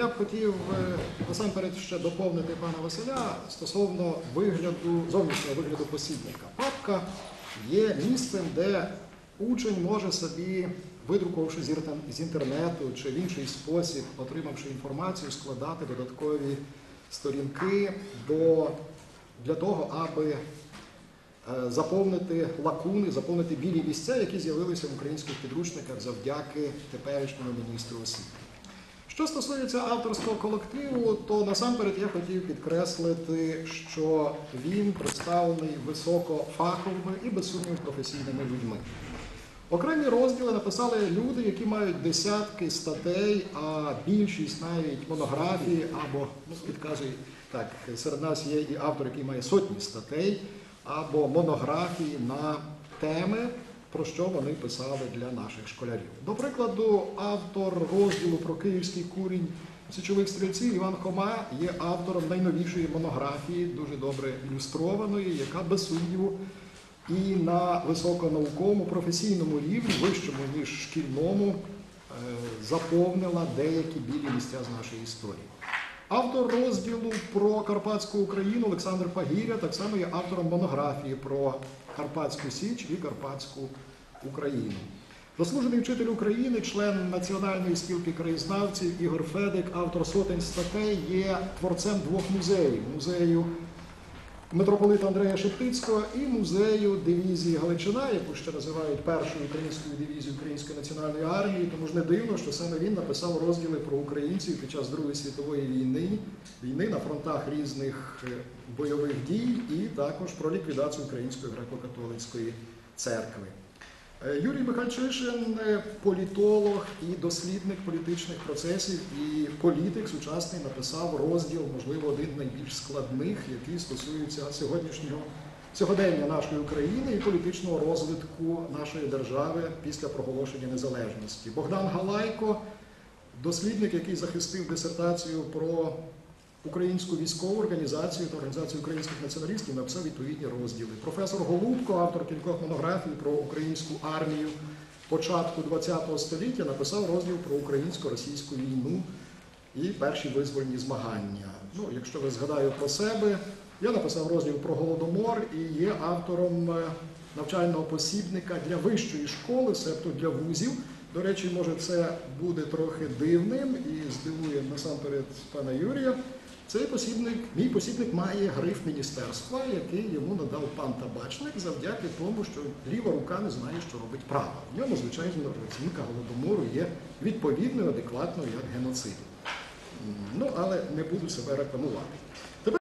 я б хотів е, насамперед ще доповнити пана Василя стосовно вигляду, зовнішнього вигляду посібника. Папка є місцем, де учень може собі, видрукувавши з інтернету чи в інший спосіб, отримавши інформацію, складати додаткові сторінки до, для того, аби е, заповнити лакуни, заповнити білі місця, які з'явилися в українських підручниках завдяки теперішньому міністру освіти. Що стосується авторського колективу, то насамперед я хотів підкреслити, що він представлений високофаховими і без професійними людьми. Окремі розділи написали люди, які мають десятки статей, а більшість навіть монографії або ну, підказує так, серед нас є і автор, який має сотні статей, або монографії на теми, про що вони писали для наших школярів. До прикладу, автор розділу про київський курінь січових стрільців Іван Хома є автором найновішої монографії, дуже добре ілюстрованої, яка без сумніву і на високонауковому професійному рівні, вищому ніж шкільному, е, заповнила деякі білі місця з нашої історії. Автор розділу про Карпатську Україну Олександр Фагіря так само є автором монографії про Карпатську Січ і Карпатську Україну. Заслужений вчитель України, член Національної спілки краєзнавців Ігор Федик, автор сотень статей, є творцем двох музеїв: музею митрополита Андрея Шептицького і музею дивізії Галичина, яку ще називають першою українською дивізією Української національної армії. Тому ж не дивно, що саме він написав розділи про українців під час Другої світової війни, війни на фронтах різних е, бойових дій, і також про ліквідацію Української греко-католицької церкви. Е, Юрій Михальчишин е, політолог і дослідник політичних процесів і політик сучасний написав розділ, можливо, один найбільш складних, який стосується сьогоднішнього сьогодення нашої України і політичного розвитку нашої держави після проголошення незалежності. Богдан Галайко, дослідник, який захистив дисертацію про Українську військову організацію та організацію українських націоналістів написав відповідні розділи. Професор Голубко, автор кількох монографій про українську армію початку ХХ століття, написав розділ про українсько-російську війну і перші визвольні змагання. Ну, якщо ви згадаю про себе, я написав розділ про голодомор і є автором е, навчального посібника для вищої школи, себто для вузів. До речі, може, це буде трохи дивним і здивує насамперед пана Юрія. Цей посібник, мій посібник має гриф міністерства, який йому надав пан табачник завдяки тому, що ліва рука не знає, що робить права. В ньому, звичайно, оцінка голодомору є відповідною, адекватною як геноцид. Ну, але не буду себе рекламувати.